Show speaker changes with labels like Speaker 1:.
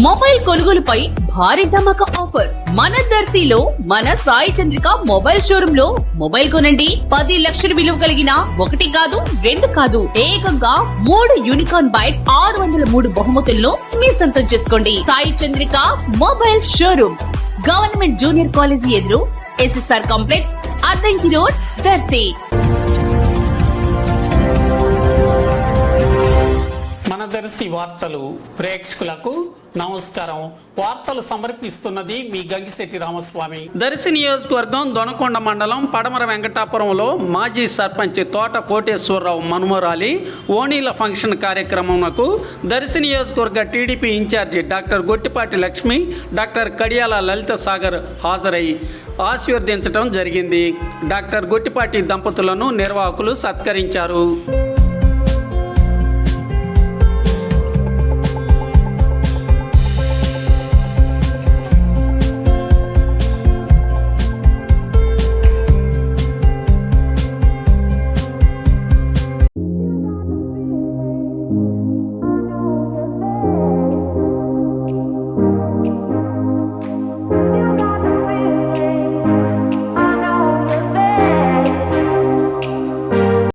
Speaker 1: Mobile కొనుగోలుపై భారీ ధమాకా offer. మన దర్శిలో మన సాయి చంద్రిక మొబైల్ షోరూమ్లో మొబైల్ కొనండి. పది లక్షల విలువ కలిగిన ఒకటి కాదు రెండు కాదు ఏకంగా మూడు యూనికార్న్ బైక్స్ ఆరు వందల మూడు బహుమతులను మీ సొంతం చేసుకోండి. Sai Chandrika mobile showroom government junior college ఎదురు SSR complex Addanki road Darshi.
Speaker 2: మన దర్శి వార్తలు ప్రేక్షకులకు నమస్కారం. వార్తలు సమర్పిస్తున్నది మీ గంగిశెట్టి రామస్వామి. దర్శి నియోజకవర్గం దొనకొండ మండలం పడమర వెంకటాపురంలో మాజీ సర్పంచ్ తోట కోటేశ్వరరావు మనుమరాలి ఓణీల ఫంక్షన్ కార్యక్రమంకు దర్శి నియోజకవర్గ TDP incharge doctor Gottipati Lakshmi doctor Kadiyala Lalitha Sagar హాజరై ఆశీర్వదించడం జరిగింది. డాక్టర్ గొట్టిపాటి దంపతులను నిర్వాహకులు సత్కరించారు.